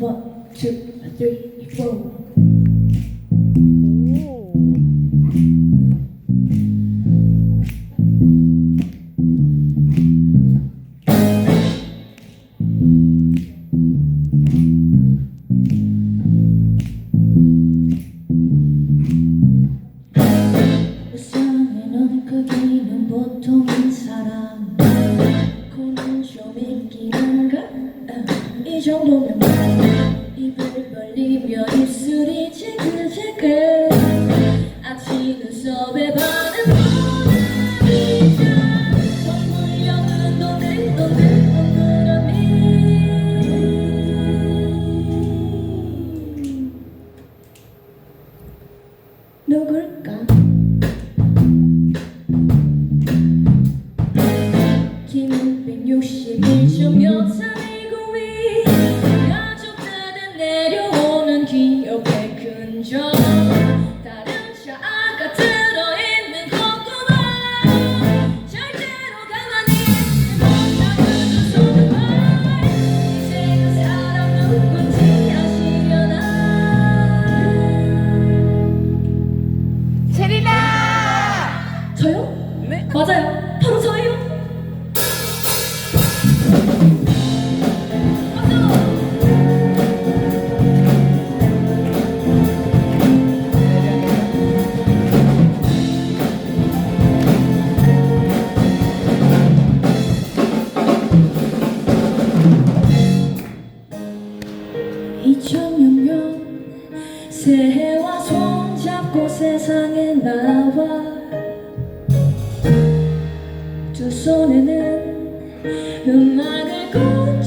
One, two, 크기는 보통인 사람. 코는 좀 있긴 한가? 아, 이 정도면 입을 벌리며 입술이 지글지글 아침 눈썹에 바른 모나리자 오늘 오늘은 누굴까? 키는 161 세상에 나와. 두 손에는 음악을 꽂